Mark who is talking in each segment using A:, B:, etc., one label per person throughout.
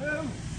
A: Boom.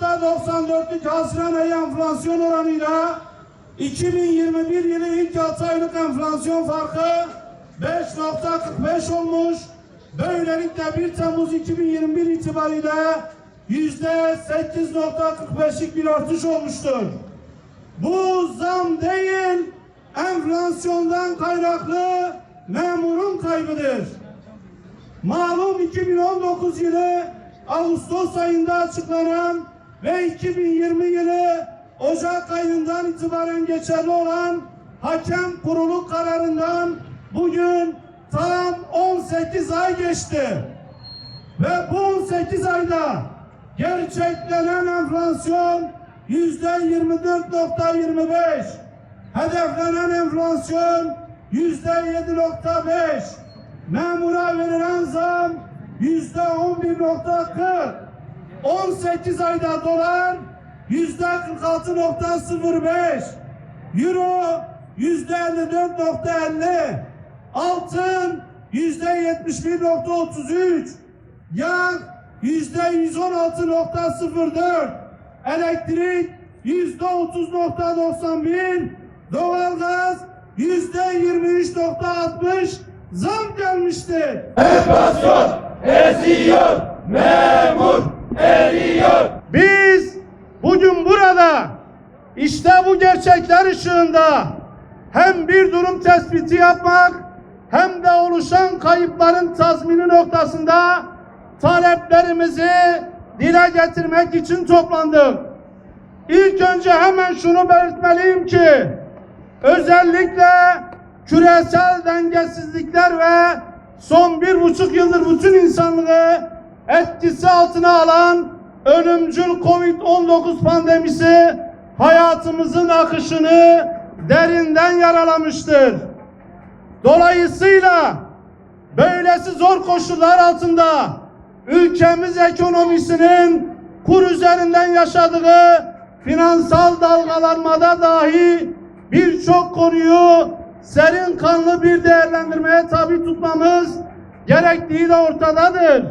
A: 1.94'lük Haziran ayı enflasyon oranıyla 2021 yılı ilk 6 aylık enflasyon farkı 5.45 olmuş. Böylelikle 1 Temmuz 2021 itibariyle yüzde 8.45'lik bir artış olmuştur. Bu zam değil, enflasyondan kaynaklı memurun kaybıdır. Malum 2019 yılı Ağustos ayında açıklanan ve 2020 yılı Ocak ayından itibaren geçerli olan hakem kurulu kararından bugün tam 18 ay geçti. Ve bu 18 ayda gerçeklenen enflasyon yüzde 24.25. Hedeflenen enflasyon yüzde 7.5. Memura verilen zam yüzde 11.40. 18 ayda dolar yüzde 46.05. Euro yüzde 54.50. Altın yüzde 71.33. Yağ yüzde 116.04. Elektrik yüzde 30.91. Doğalgaz yüzde 23.60 zam gelmiştir.
B: Enflasyon eziyor, memur eriyor.
A: Biz burada işte bu gerçekler ışığında hem bir durum tespiti yapmak hem de oluşan kayıpların tazmini noktasında taleplerimizi dile getirmek için toplandık. İlk önce hemen şunu belirtmeliyim ki özellikle küresel dengesizlikler ve son bir buçuk yıldır bütün insanlığı etkisi altına alan ölümcül Covid-19 pandemisi hayatımızın akışını derinden yaralamıştır. Dolayısıyla böylesi zor koşullar altında ülkemiz ekonomisinin kur üzerinden yaşadığı finansal dalgalanmada dahi birçok konuyu serin kanlı bir değerlendirmeye tabi tutmamız gerektiği de ortadadır.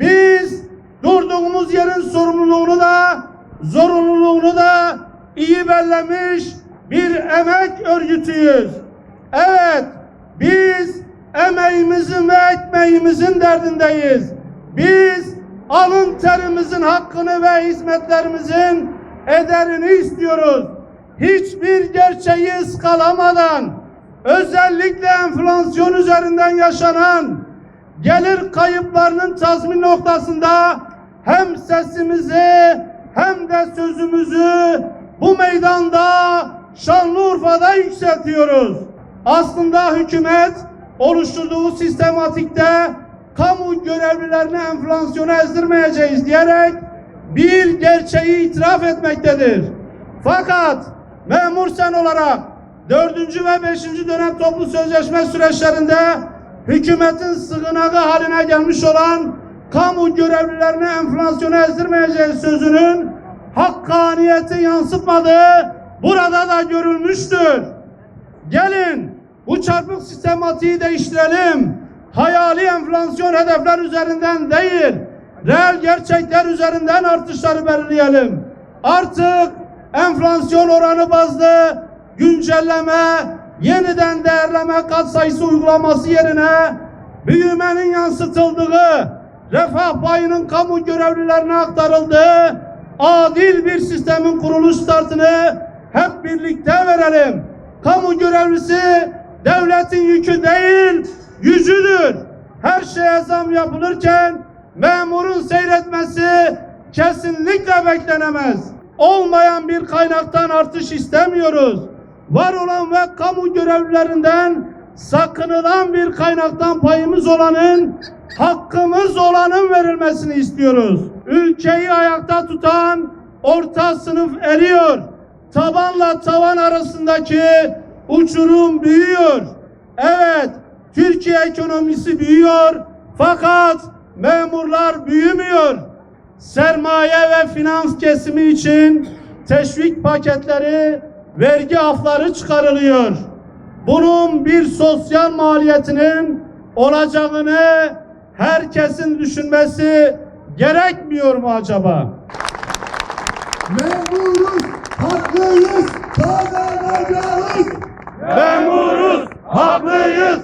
A: Biz durduğumuz yerin sorumluluğunu da zorunluluğunu da iyi bellemiş bir emek örgütüyüz. Evet, biz emeğimizin ve ekmeğimizin derdindeyiz. Biz alın terimizin hakkını ve hizmetlerimizin ederini istiyoruz. Hiçbir gerçeği ıskalamadan, özellikle enflasyon üzerinden yaşanan gelir kayıplarının tazmin noktasında hem sesimizi hem de sözümüzü bu meydanda Şanlıurfa'da yükseltiyoruz. Aslında hükümet oluşturduğu sistematikte kamu görevlilerini enflasyona ezdirmeyeceğiz diyerek bir gerçeği itiraf etmektedir. Fakat memur sen olarak dördüncü ve beşinci dönem toplu sözleşme süreçlerinde hükümetin sığınağı haline gelmiş olan kamu görevlilerini enflasyona ezdirmeyeceğiz sözünün hakkaniyeti yansıtmadığı burada da görülmüştür. Gelin bu çarpık sistematiği değiştirelim. Hayali enflasyon hedefler üzerinden değil, reel gerçekler üzerinden artışları belirleyelim. Artık enflasyon oranı bazlı güncelleme, yeniden değerleme katsayısı uygulaması yerine büyümenin yansıtıldığı, refah payının kamu görevlilerine aktarıldığı adil bir sistemin kuruluş startını hep birlikte verelim. Kamu görevlisi devletin yükü değil, yüzüdür. Her şeye zam yapılırken memurun seyretmesi kesinlikle beklenemez. Olmayan bir kaynaktan artış istemiyoruz. Var olan ve kamu görevlilerinden sakınılan bir kaynaktan payımız olanın hakkımız olanın verilmesini istiyoruz. Ülkeyi ayakta tutan orta sınıf eriyor. Tabanla tavan arasındaki uçurum büyüyor. Evet, Türkiye ekonomisi büyüyor fakat memurlar büyümüyor. Sermaye ve finans kesimi için teşvik paketleri, vergi afları çıkarılıyor. Bunun bir sosyal maliyetinin olacağını herkesin düşünmesi gerekmiyor mu acaba?
C: Memuruz, haklıyız, kazanacağız.
A: Memuruz, haklıyız,